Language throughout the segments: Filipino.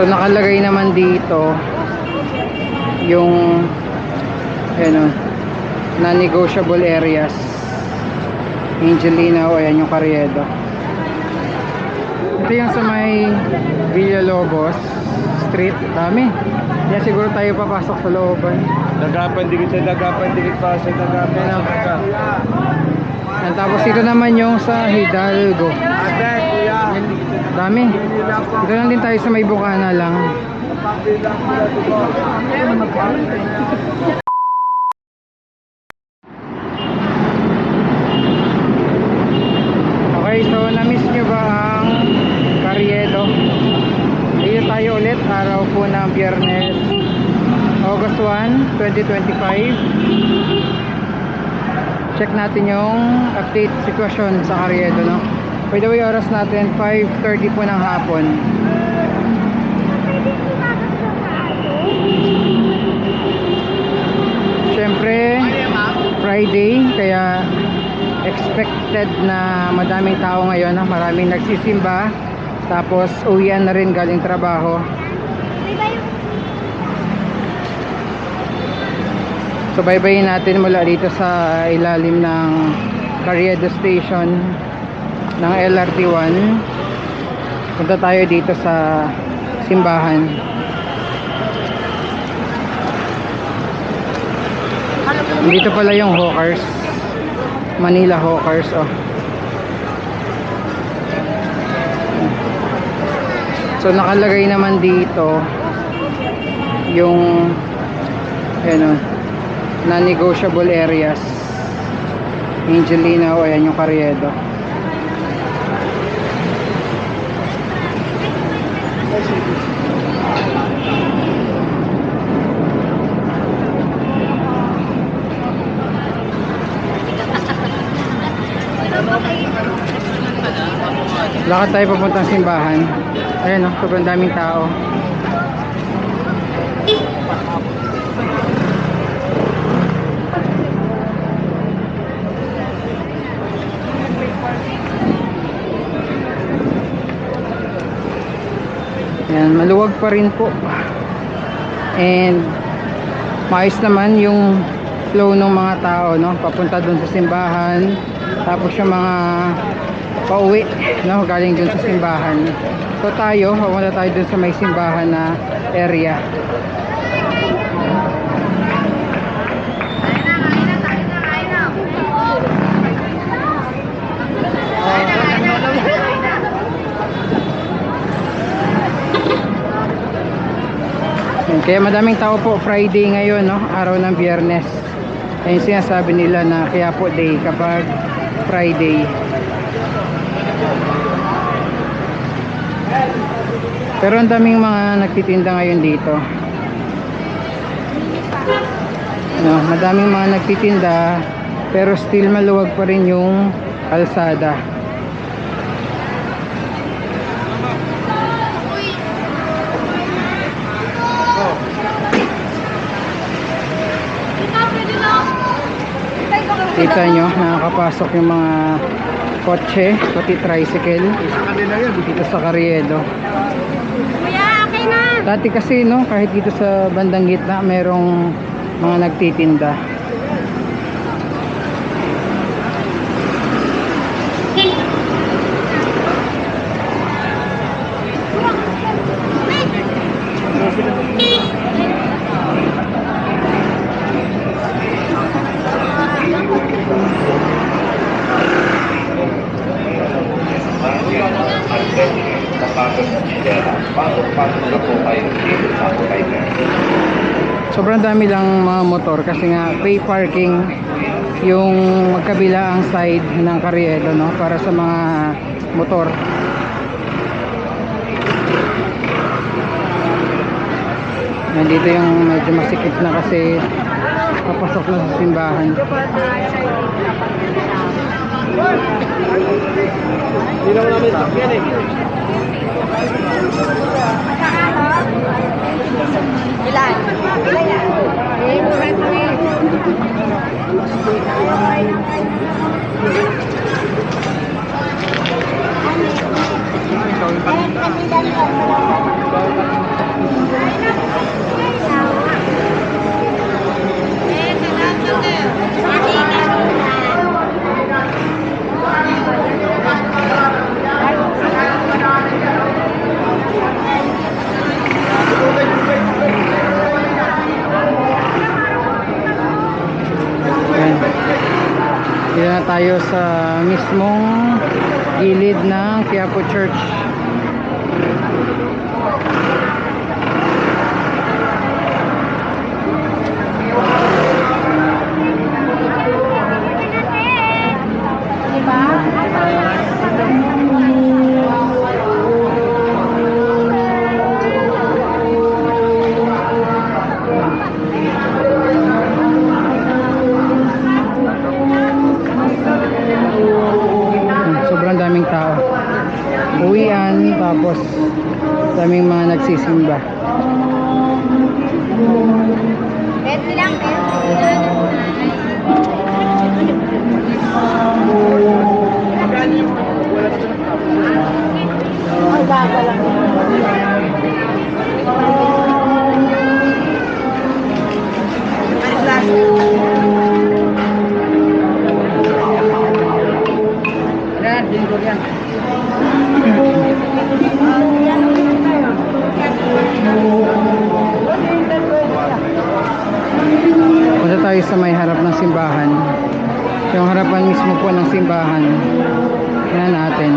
So nakalagay naman dito yung ano, non-negotiable areas. Angelina o ayan yung Carriedo. Ito yung sa may Villalobos Street. Dami. Yan siguro tayo papasok sa looban. Dagapan dikit sa dagapan dikit pa sa dagapan Ano? Yan, tapos dito naman yung sa Hidalgo. Ate, kuya. Dami. Dito din tayo sa may Bukana lang. Okay, so na-miss nyo ba ang Carriedo? Dito tayo ulit, araw po ng Biyernes, August 1, 2025. Check natin yung update sitwasyon sa Carriedo, no? By the way, oras natin 5.30 po ng hapon. Siyempre, Friday, kaya expected na madaming tao ngayon, no? maraming nagsisimba, tapos uwian na rin galing trabaho. So baybayin natin mula dito sa ilalim ng Carriedo Station ng LRT1. Punta tayo dito sa simbahan. Dito pala yung Hawkers. Manila Hawkers, oh. So nakalagay naman dito yung ano, non-negotiable areas. Angelina o ayan yung Carriedo. Lakad tayo papuntang simbahan. Ayan oh, sobrang daming tao. Ayan, maluwag pa rin po. And maayos naman yung flow ng mga tao, no? Papunta dun sa simbahan. Tapos yung mga pauwi, no? Galing dun sa simbahan. So tayo, papunta tayo dun sa may simbahan na area. Yan, Kaya madaming tao po Friday ngayon, no? Araw ng Biyernes. Ayun sinasabi nila na kaya po day kapag Friday. Pero ang daming mga nagtitinda ngayon dito. No, madaming mga nagtitinda pero still maluwag pa rin yung kalsada. Kita nyo, nakakapasok yung mga kotse, pati tricycle Sa kanila yan. dito sa Carriedo. Kuya, okay na. Dati kasi no, kahit dito sa bandang gitna, merong mga nagtitinda. Dami lang mga motor kasi nga pay parking yung magkabila ang side ng Carriedo no para sa mga motor. Nandito yung medyo masikip na kasi papasok na sa simbahan. Hindi naman namin sakyan eh. Ilan? Ilan yan? Eh, mura Dito na tayo sa mismong gilid ng Quiapo Church. Linggo yan. Punta tayo sa may harap ng simbahan. Yung harapan mismo po ng simbahan. Yan natin.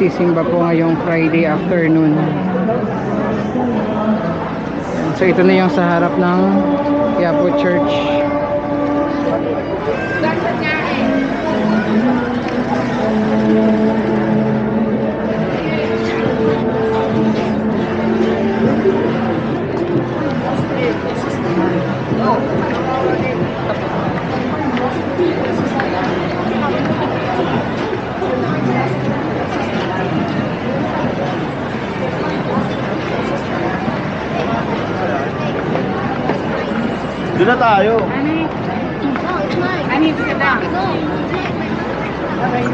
Nagsisimba po ngayong Friday afternoon. So ito na yung sa harap ng Quiapo Church. Doon na tayo. Ano yung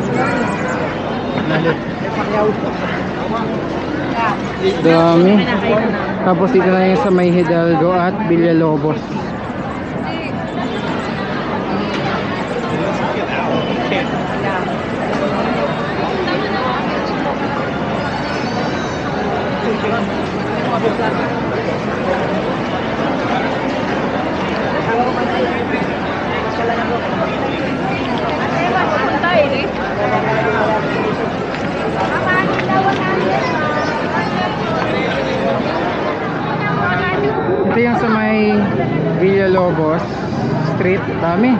sila? Dami. Tapos dito na yung sa may Hidalgo at Villalobos. Ito yung sa may Villalobos Street. Dami.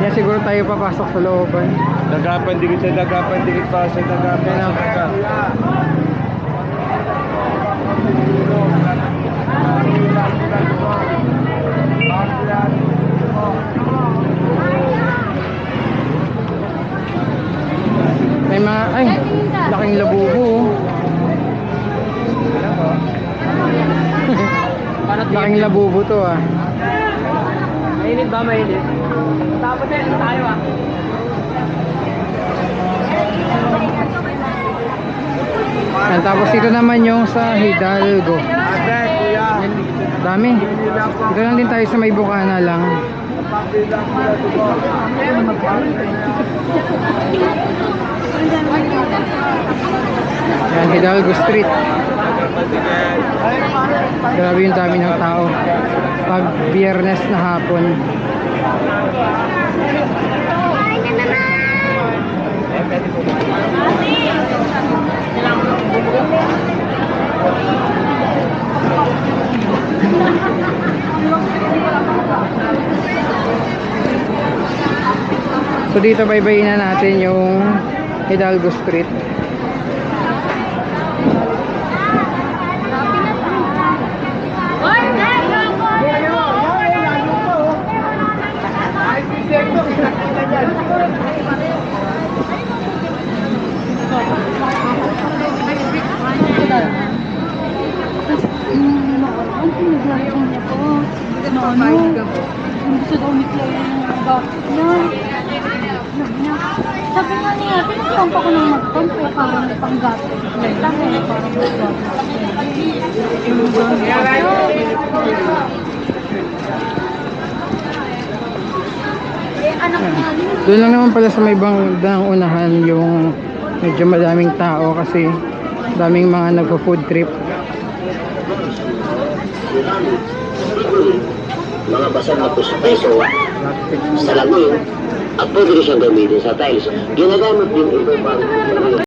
Yan siguro tayo papasok sa looban. Dagapan dikit sa dagapan dikit pa sa dagapan. Yan, May mga, ay, laking labubo. oh. laking labubo to ah. Mainit ba? Mainit? Tapos eh, tayo ah. Yan, tapos ito naman yung sa Hidalgo. Dami. Dito lang din tayo sa may Bukana lang. Yan, Hidalgo Street. Grabe yung dami ng tao. Pag biyernes na hapon. So dito baybayin na natin yung Hidalgo Street. Gusto daw ni Claire yung bakit na. Sabi nga niya, pinagpumpa ko ng mag-pump kaya parang may panggato. Tama na parang may gato. Eh, niya. Doon lang naman pala sa may bandang unahan yung medyo madaming tao kasi daming mga nagpo-food trip. mga basag na peso sa lamin at pwede rin siyang gamitin sa tiles. Ginagamit din ito pang